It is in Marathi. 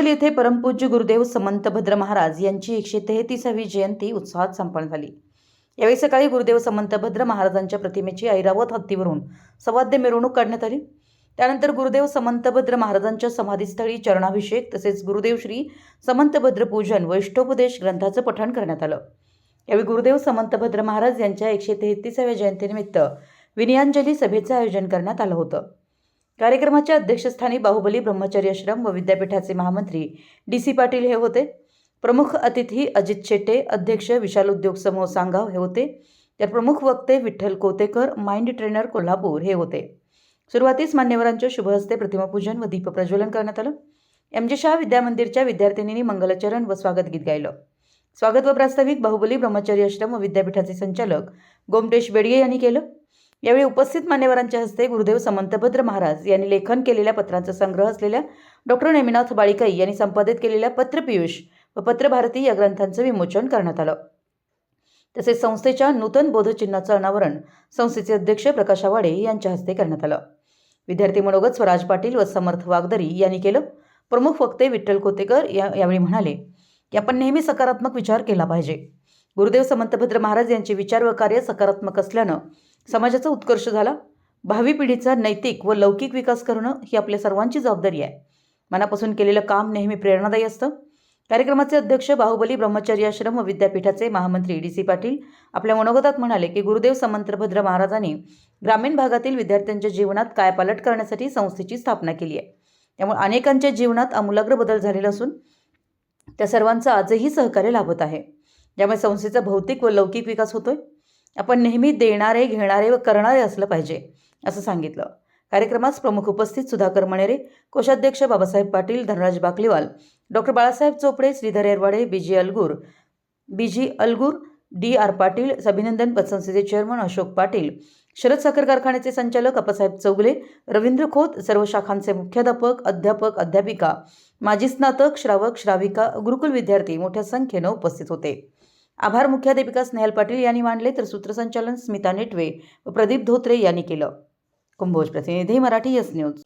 दापोली येथे परमपूज्य गुरुदेव समंत भद्र महाराज यांची एकशे तेहतीसावी जयंती उत्साहात संपन्न झाली. यावेळी सकाळी गुरुदेव समंत भद्र महाराजांच्या प्रतिमेची ऐरावत हत्तीवरून सवाद्य मिरवणूक काढण्यात आली. त्यानंतर गुरुदेव समंतभद्र महाराजांच्या समाधीस्थळी चरणाभिषेक तसेच गुरुदेव श्री समंतभद्र पूजन व ग्रंथाचं पठण करण्यात आलं. यावेळी गुरुदेव समंतभद्र महाराज यांच्या एकशे तेहतीसाव्या जयंतीनिमित्त विनयांजली सभेचं आयोजन करण्यात आलं होतं. कार्यक्रमाच्या अध्यक्षस्थानी बाहुबली ब्रह्मचर्य आश्रम व विद्यापीठाचे महामंत्री डी सी पाटील हे होते. प्रमुख अतिथी अजित शेटे अध्यक्ष विशाल उद्योग समूह सांगाव हे होते. तर प्रमुख वक्ते विठ्ठल कोतेकर माइंड ट्रेनर कोल्हापूर हे होते. सुरुवातीस मान्यवरांच्या शुभहस्ते प्रतिमापूजन व दीपप्रज्वलन करण्यात आलं. एम जे शाह विद्यामंदिरच्या विद्यार्थिनींनी मंगलचरण व स्वागत गीत गायलं. स्वागत व प्रास्ताविक बाहुबली ब्रह्मचर्य आश्रम व विद्यापीठाचे संचालक गोमटेश बेडगे यांनी केलं. यावेळी उपस्थित मान्यवरांच्या हस्ते गुरुदेव समंतभद्र महाराज यांनी लेखन केलेल्या पत्रांचा संग्रह असलेल्या डॉक्टर नेमिनाथ बाळिकाई यांनी संपादित केलेल्या पत्रपियुष व पत्रभारती या ग्रंथांचं विमोचन करण्यात आलं. तसेच संस्थेच्या नूतन बोधचिन्हाचं अनावरण संस्थेचे अध्यक्ष प्रकाश आवाडे यांच्या हस्ते करण्यात आलं. विद्यार्थी मनोगत स्वराज पाटील व समर्थ वागदरी यांनी केलं. प्रमुख वक्ते विठ्ठल कोतेकर या यावेळी म्हणाले की आपण नेहमी सकारात्मक विचार केला पाहिजे. गुरुदेव समंतभद्र महाराज यांचे विचार व कार्य सकारात्मक असल्यानं समाजाचा उत्कर्ष झाला. भावी पिढीचा नैतिक व लौकिक विकास करणं ही आपल्या सर्वांची जबाबदारी आहे. मनापासून केलेलं काम नेहमी प्रेरणादायी असतं. कार्यक्रमाचे अध्यक्ष बाहुबली ब्रह्मचर्य आश्रम व विद्यापीठाचे महामंत्री डी सी पाटील आपल्या मनोगतात म्हणाले की गुरुदेव समंत्रभद्र महाराजांनी ग्रामीण भागातील विद्यार्थ्यांच्या जीवनात कायपालट करण्यासाठी संस्थेची स्थापना केली आहे. त्यामुळे अनेकांच्या जीवनात आमूलाग्र बदल झालेला असून त्या सर्वांचं आजही सहकार्य लाभत आहे. ज्यामुळे संस्थेचा भौतिक व लौकिक विकास होतोय. आपण नेहमी देणारे घेणारे व करणारे असलं पाहिजे असं सांगितलं. कार्यक्रमास प्रमुख उपस्थित सुधाकर मणेरे कोषाध्यक्ष Babasaheb Patil Dhanraj Baklival doctor Balasaheb Chopde Shridhar Erwade B G Algur B G Algur D R Patil अभिनंदन पतसंस्थेचे चेअरमन अशोक पाटील शरद साखर कारखान्याचे संचालक अप्पासाहेब चौगले रवींद्र खोत सर्व शाखांचे मुख्याध्यापक अध्यापक अध्यापिका माजी स्नातक श्रावक श्राविका गुरुकुल विद्यार्थी मोठ्या संख्येनं उपस्थित होते. आभार मुख्याध्यापिका स्नेहल पाटील यांनी मांडले तर सूत्रसंचालन स्मिता नेटवे व प्रदीप धोत्रे यांनी केलं. कुंभोज प्रतिनिधी मराठी यस न्यूज.